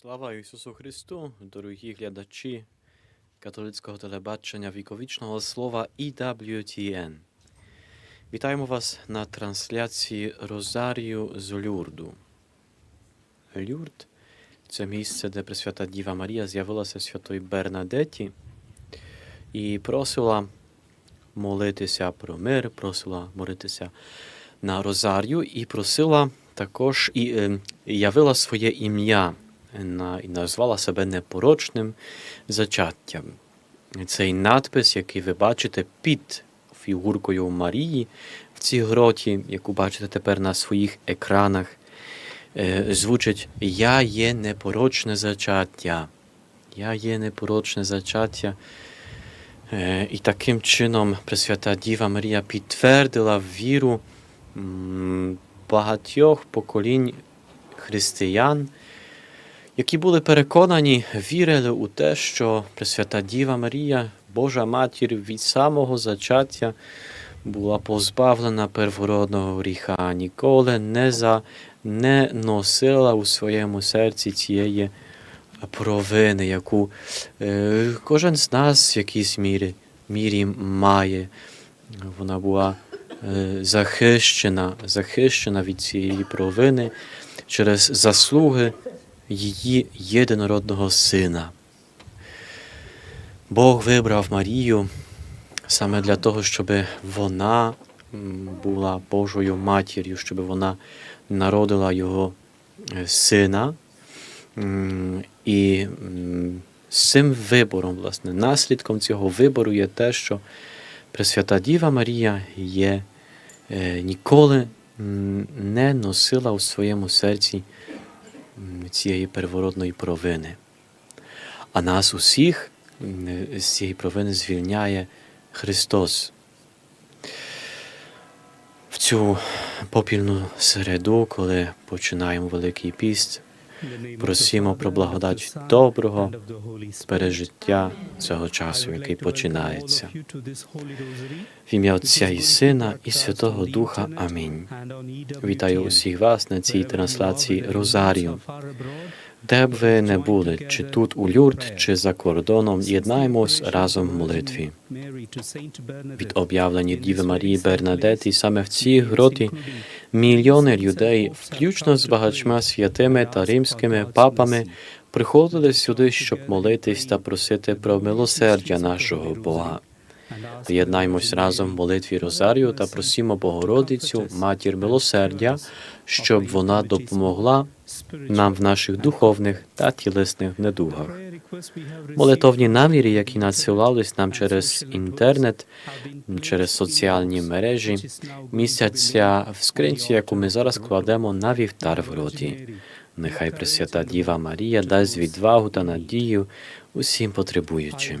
Слава Ісусу Христу, дорогі глядачі католицького телебачення віковічного слова EWTN. Вітаємо вас на трансляції Розарію з Люрду. Люрд це місце, де Пресвята Діва Марія з'явилася святої Бернадеті і просила молитися про мир, просила молитися на Розарію і просила також і е, явила своє ім'я і назвала себе непорочним зачаттям. Цей надпис, який ви бачите під фігуркою Марії в цій гроті, яку бачите тепер на своїх екранах, е, звучить Я є непорочне зачаття. Я є непорочне зачаття. Е, І таким чином Пресвята Діва Марія підтвердила віру багатьох поколінь християн, які були переконані, вірили у те, що Пресвята Діва Марія, Божа Матір від самого зачаття була позбавлена первородного гріха, ніколи не, за, не носила у своєму серці цієї провини, яку е, кожен з нас в якійсь мірі, мірі має. Вона була е, захищена, захищена від цієї провини через заслуги її єдинородного сина. Бог вибрав Марію саме для того, щоб вона була Божою матір'ю, щоб вона народила його е, сина. І з цим вибором, власне, наслідком цього вибору є те, що Пресвята Діва Марія є е, ніколи не носила у своєму серці цієї первородної провини. А нас усіх з цієї провини звільняє Христос. В цю попільну середу, коли починаємо Великий піст, просимо про благодать доброго пережиття цього часу, який починається. В ім'я Отця і Сина, і Святого Духа. Амінь. Вітаю усіх вас на цій трансляції Розарію. Де б ви не були, чи тут у Люрд, чи за кордоном, єднаємось разом в молитві. Від об'явлення Діви Марії Бернадети саме в цій гроті мільйони людей, включно з багатьма святими та римськими папами, приходили сюди, щоб молитись та просити про милосердя нашого Бога. Єднаймось разом в молитві Розарію та просімо Богородицю, матір милосердя, щоб вона допомогла нам в наших духовних та тілесних недугах. Молитовні наміри, які надсилались нам через інтернет, через соціальні мережі, містяться в скринці, яку ми зараз кладемо на вівтар в роті. Нехай Пресвята Діва Марія дасть відвагу та надію усім потребуючим.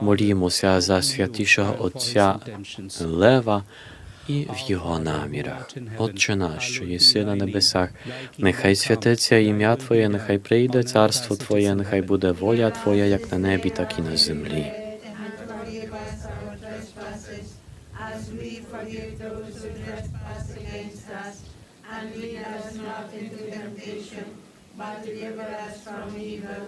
Молімося за святішого Отця Лева і в його намірах. Отче наш, що єси на небесах, нехай святиться ім'я Твоє, нехай прийде царство Твоє, нехай буде воля Твоя, як на небі, так і на землі. and lead us not into temptation, but deliver us from evil.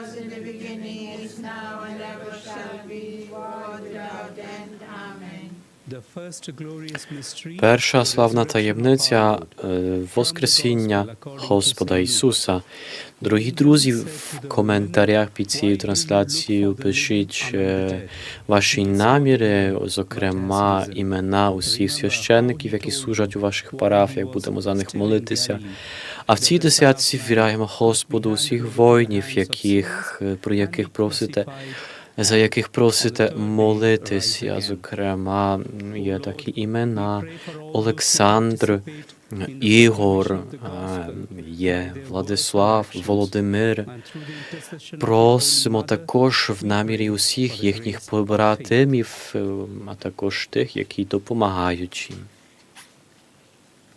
Перша славна таємниця е, Воскресіння Господа Ісуса. Дорогі друзі, в коментарях під цією трансляцією пишіть е, ваші наміри, зокрема імена усіх священників, які служать у ваших парафіях, будемо за них молитися. А в цій десятці ввіряємо Господу усіх воїнів, яких, е, про яких просите за яких просите молитися. Зокрема, є такі імена Олександр, Ігор, є Владислав, Володимир. Просимо також в намірі усіх їхніх побратимів, а також тих, які допомагають їм.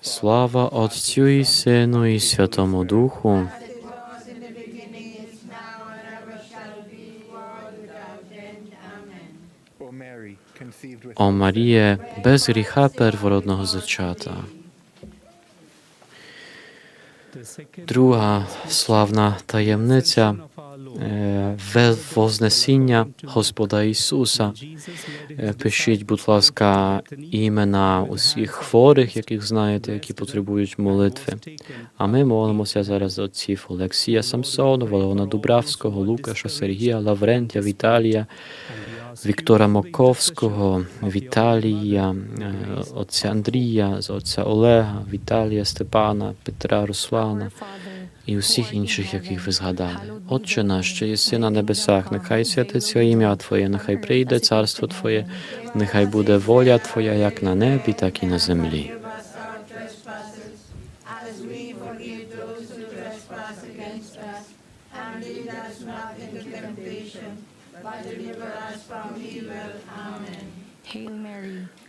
Слава Отцю і Сину і Святому Духу. О Маріє, без гріха первородного зачата. Друга славна таємниця е, Вознесіння Господа Ісуса. Е, Пишіть, будь ласка, імена усіх хворих, яких знаєте, які потребують молитви. А ми молимося зараз за отців Олексія Самсонова, Леона Дубравського, Лукаша, Сергія Лаврентія, Віталія, Віктора Моковського, Віталія, е, отця Андрія, за отця Олега, Віталія, Степана, Петра, Руслана і усіх інших, яких ви згадали. Отче наш, що єси на небесах, нехай святиться ім'я Твоє, нехай прийде царство Твоє, нехай буде воля Твоя, як на небі, так і на землі. Forgive us our trespasses, as we forgive those who trespass against us. And lead us not into temptation, but deliver us from evil. Amen. Hail Mary, full of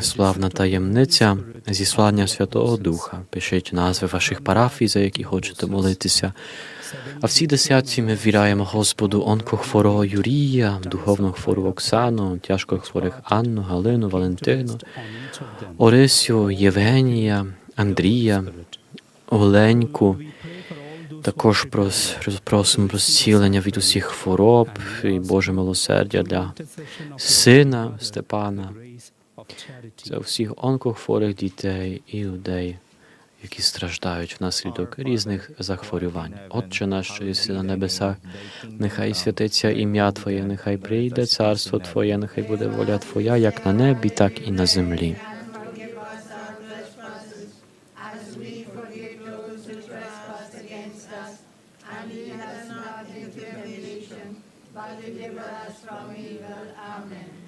славна таємниця зіслання Святого Духа. Пишіть назви ваших парафій, за які хочете молитися. А в цій десятці ми ввіряємо Господу онкохворого Юрія, духовно хвору Оксану, тяжко хворих Анну, Галину, Валентину. Орисю, Євгенія, Андрія, Оленьку. Також просимо про зцілення від усіх хвороб і Боже милосердя для сина Степана, за всіх онкохворих дітей і людей, які страждають внаслідок різних захворювань. Отче наш, що єси на небесах, нехай святиться ім'я Твоє, нехай прийде царство Твоє, нехай буде воля Твоя, як на небі, так і на землі. Amen.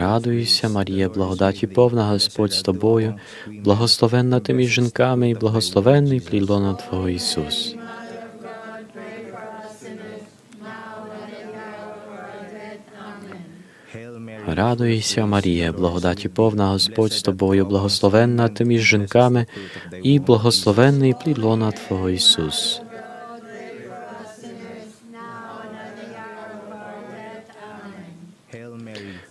Радуйся, Марія, благодаті повна, Господь з тобою, благословенна ти між жінками, і благословенний плід лона Твого Ісус. Радуйся, Марія, благодаті повна, Господь з тобою, благословенна ти між жінками, і благословенний плід лона Твого Ісус.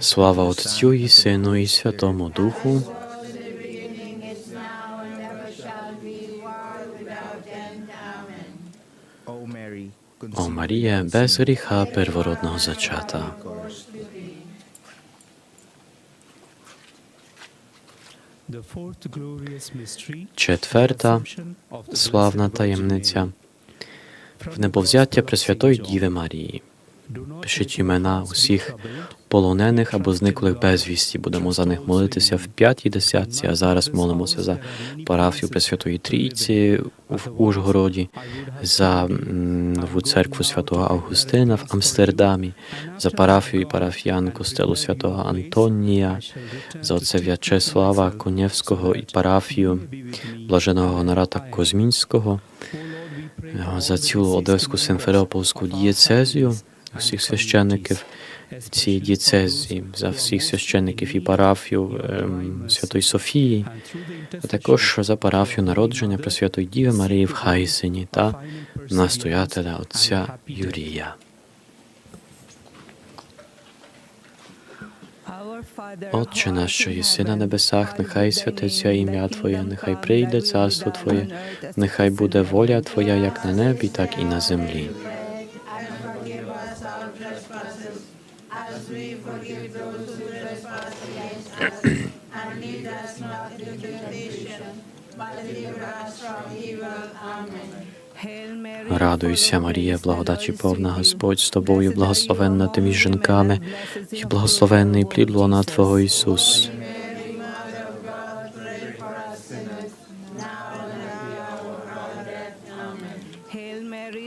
Слава Отцю і Сину і Святому Духу. О Марія, без гріха первородного зачата. Четверта славна таємниця в небовзяття Пресвятої Діви Марії. Пишіть імена усіх полонених або зниклих безвісті. Будемо за них молитися в п'ятій десятці, а зараз молимося за парафію Пресвятої Трійці в Ужгороді, за нову церкву святого Августина в Амстердамі, за парафію і парафіян костелу святого Антонія, за отця В'ячеслава Конєвського і парафію блаженого Гонората Козмінського, за цілу Одеську Симферополську дієцезію, усіх священників цієї дієцезії, за всіх священників і парафію ем, Святої Софії, а також за парафію народження Пресвятої Діви Марії в Хайсині та настоятеля отця Юрія. Отче наш, що єси на небесах, нехай святиться ім'я Твоє, нехай прийде царство Твоє, нехай буде воля Твоя як на небі, так і на землі. Радуйся, Марія, благодаті повна, Господь з тобою, благословенна ти між жінками, і благословенний плід лона Твого Ісус.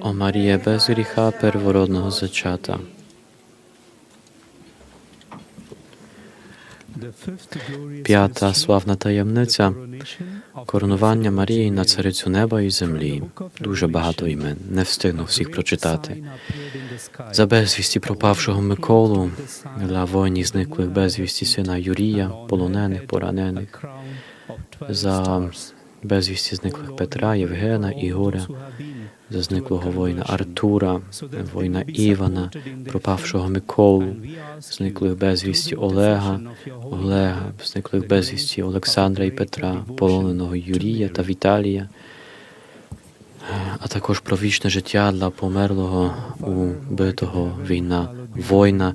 О Марія, без гріха первородного зачата. П'ята славна таємниця коронування Марії на царицю неба і землі. Дуже багато імен. Не встигну всіх прочитати. За безвісті пропавшого Миколу, для воїнів зниклих безвісті сина Юрія, полонених, поранених, за безвісті зниклих Петра, Євгена, Ігоря, зниклого воїна Артура, воїна Івана, пропавшого Миколу, зниклих безвісті Олега, Олега, зниклих безвісті Олександра і Петра, полоненого Юрія та Віталія, а також про вічне життя для померлого убитого війна воїна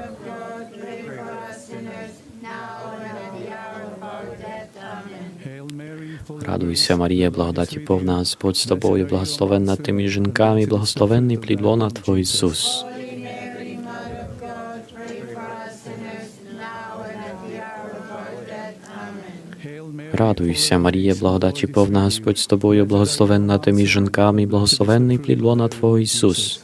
Радуйся, Марія, благодаті повна Господь з тобою, благословенна ти між жінками, благословенний плід лона Твого Ісус. Радуйся, Марія, благодаті повна Господь з тобою, благословенна ти між жінками, благословенний плід лона Твого Ісус.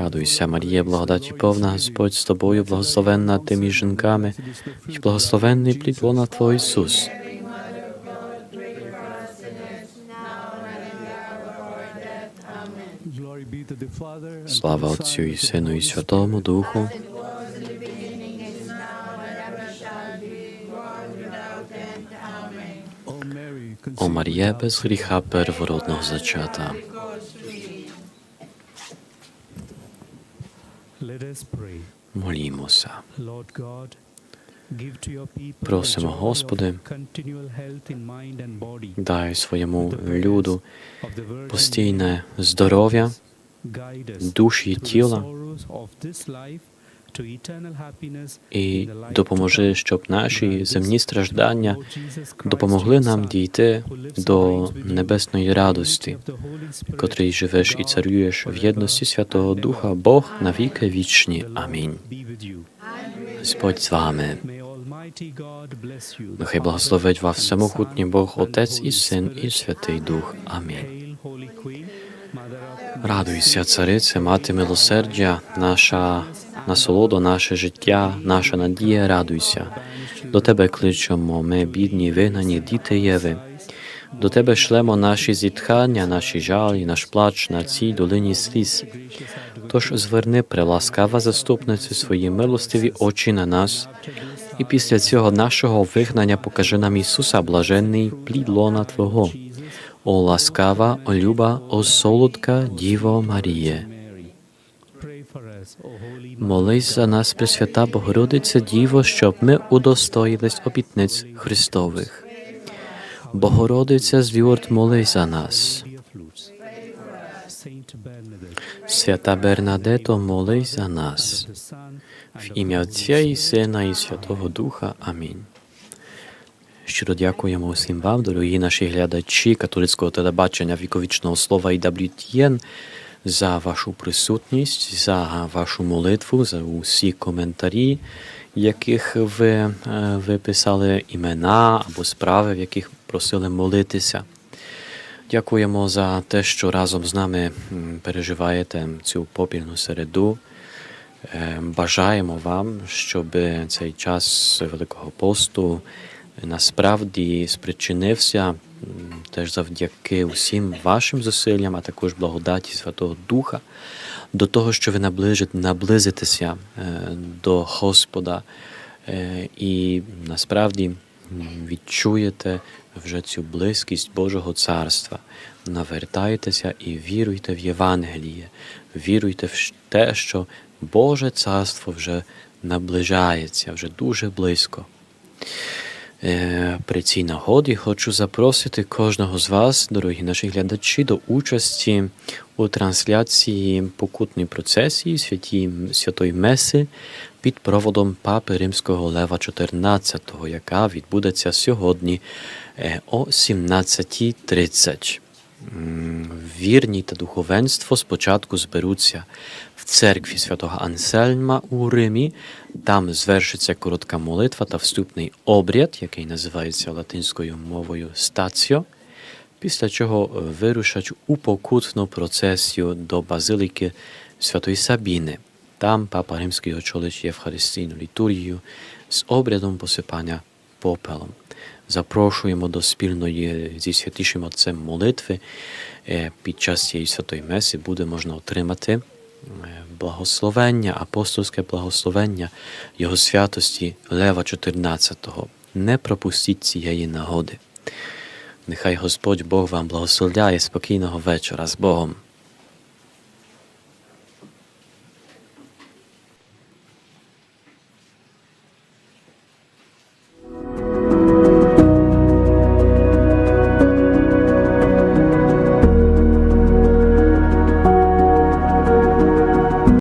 Радуйся, Марія, благодаті повна Господь з тобою, благословенна тими жінками, і благословенний плід вона Твого Ісус. Слава Отцю і Сину, і Святому Духу. О Марія без гріха первородного зачата. People Просимо, Господи, Дай своєму люду постійне здоров'я, душі і тіла і допоможи, щоб наші земні страждання допомогли нам дійти до небесної радості, котрий живеш і царюєш в єдності Святого Духа. Бог навіки вічні. The Lord Амінь. Господь з вами. Нехай благословить вас всемогутній Бог, Отець і Син, і. Святий Дух. Амінь. Радуйся, царице, мати милосердя, наша насолода, наше життя, наша надія, радуйся. До тебе кличемо, ми, бідні, вигнані, діти Єви. До тебе шлемо наші зітхання, наші жалі, наш плач на цій долині сліз. Тож зверни, преласкава заступницю свої милостиві очі на нас, і після цього нашого вигнання покажи нам Ісуса, блаженний плід лона Твого. О ласкава, о люба, о солодка Діво Маріє. Молись за нас, Пресвята Богородиця Діво, щоб ми удостоїлись обітниць Христових. Богородиця Звірт, молись за нас. Свята Бернадето, молись за нас. В ім'я Отця і Сина і Святого Духа. Амінь. Щиро дякуємо усім вам, дорогі наші глядачі католицького телебачення віковічного слова і WTN, за вашу присутність, за вашу молитву, за усі коментарі, яких ви, е, ви писали імена або справи, в яких просили молитися. Дякуємо за те, що разом з нами переживаєте цю попільну середу. Е, Бажаємо вам, щоб цей час Великого посту насправді спричинився теж завдяки усім вашим зусиллям, а також благодаті Святого Духа, до того, що ви наблизитеся е, до Господа е, і насправді відчуєте вже цю близькість Божого Царства. Навертайтеся і віруйте в Євангеліє, віруйте в те, що Боже Царство вже наближається, вже дуже близько. Е, При цій нагоді хочу запросити кожного з вас, дорогі наші глядачі, до участі у трансляції покутної процесії святі, Святої Меси під проводом Папи Римського Лева XIV, яка відбудеться сьогодні е, о 17.30. Вірні та духовенство спочатку зберуться в церкві святого Ансельма у Римі. Там звершиться коротка молитва та вступний обряд, який називається латинською мовою стаціо. Після чого е, вирушать у покутну процесію до базиліки Святої Сабіни. Там папа Римський очолить Євхаристійну літургію з обрядом посипання попелом. Запрошуємо до спільної зі святішим Отцем молитви. Е, Під час цієї святої меси буде можна отримати е, благословення, апостольське благословення Його святості Лева XIV. Не пропустіть цієї нагоди. Нехай Господь Бог вам благословляє спокійного вечора з Богом.